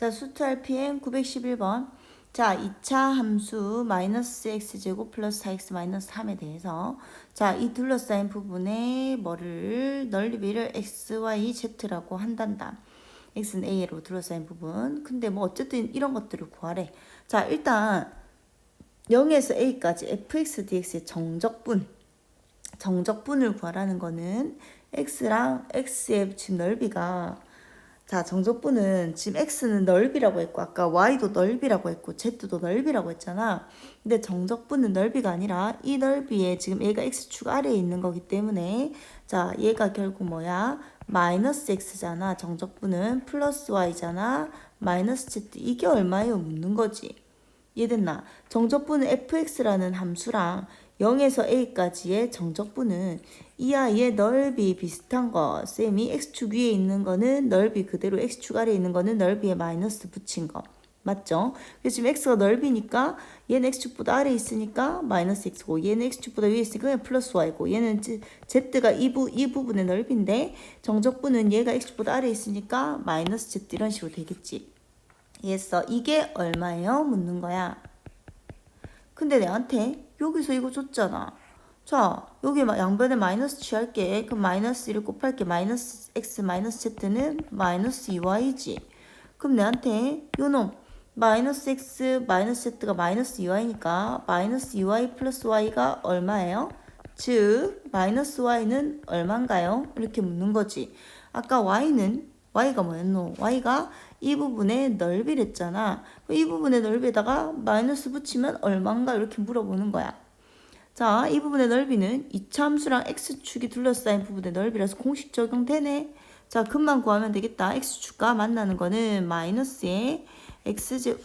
자, 수트 RPM 911번. 자, 2차 함수 마이너스 x제곱 플러스 4x 마이너스 3에 대해서 자, 이 둘러싸인 부분에 뭐를 넓이를 x, y, z라고 한단다. x는 a로 둘러싸인 부분. 근데 뭐 어쨌든 이런 것들을 구하래. 자, 일단 0에서 a까지 fx, dx의 정적분. 정적분을 구하라는 거는 x랑 x의 지금 넓이가 자, 정적분은 지금 x는 넓이라고 했고 아까 y도 넓이라고 했고 z도 넓이라고 했잖아. 근데 정적분은 넓이가 아니라 이 넓이에 지금 얘가 x축 아래에 있는 거기 때문에 자, 얘가 결국 뭐야? 마이너스 x잖아. 정적분은 플러스 y잖아. 마이너스 z 이게 얼마예요? 묻는 거지. 이해됐나? 정적분은 fx라는 함수랑 0에서 a까지의 정적분은 이 아이의 넓이 비슷한 거 쌤이 x축 위에 있는 거는 넓이 그대로 x축 아래에 있는 거는 넓이에 마이너스 붙인 거 맞죠? 그래서 지금 x가 넓이니까 얘는 x축보다 아래에 있으니까 마이너스 x고 얘는 x축보다 위에 있으니까 플러스 y고 얘는 z가 이, 부, 이 부분의 넓이인데 정적분은 얘가 x축보다 아래에 있으니까 마이너스 z 이런 식으로 되겠지 이해했어? 이게 얼마예요? 묻는 거야 근데 내한테 여기서 이거 줬잖아. 자, 여기 마- 양변에 마이너스 취할게. 그럼 마이너스 1을 곱할게. 마이너스 x 마이너스 z는 마이너스 2y지. 그럼 내한테 요놈 마이너스 x 마이너스 z가 마이너스 2y니까 마이너스 2y 플러스 y가 얼마예요? 즉 마이너스 y는 얼마인가요? 이렇게 묻는 거지. 아까 y는 y가 뭐였노? y가 이 부분의 넓이랬잖아. 이 부분의 넓이에다가 마이너스 붙이면 얼마인가 이렇게 물어보는 거야. 자, 이 부분의 넓이는 이차 함수랑 x축이 둘러싸인 부분의 넓이라서 공식 적용되네. 자, 금방 구하면 되겠다. x축과 만나는 거는 마이너스에 x제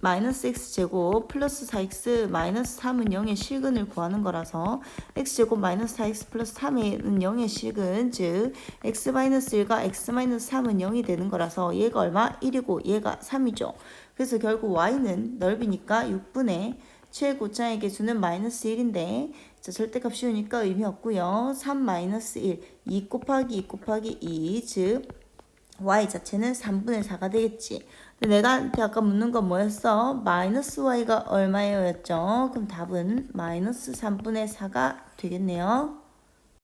마이너스 x제곱 플러스 4x 마이너스 3은 0의 실근을 구하는 거라서 x제곱 마이너스 4x 플러스 3은 0의 실근 즉 x 마이너스 1과 x 마이너스 3은 0이 되는 거라서 얘가 얼마? 1이고 얘가 3이죠. 그래서 결국 y는 넓이니까 6분의 최고차의 개수는 마이너스 1인데 자, 절대값 씌우니까 의미 없고요. 3 마이너스 1, 2 곱하기 2 곱하기 2, 즉 y 자체는 3분의 4가 되겠지. 근데 내가 아까 묻는 건 뭐였어? 마이너스 y가 얼마예요? 였죠. 그럼 답은 마이너스 3분의 4가 되겠네요.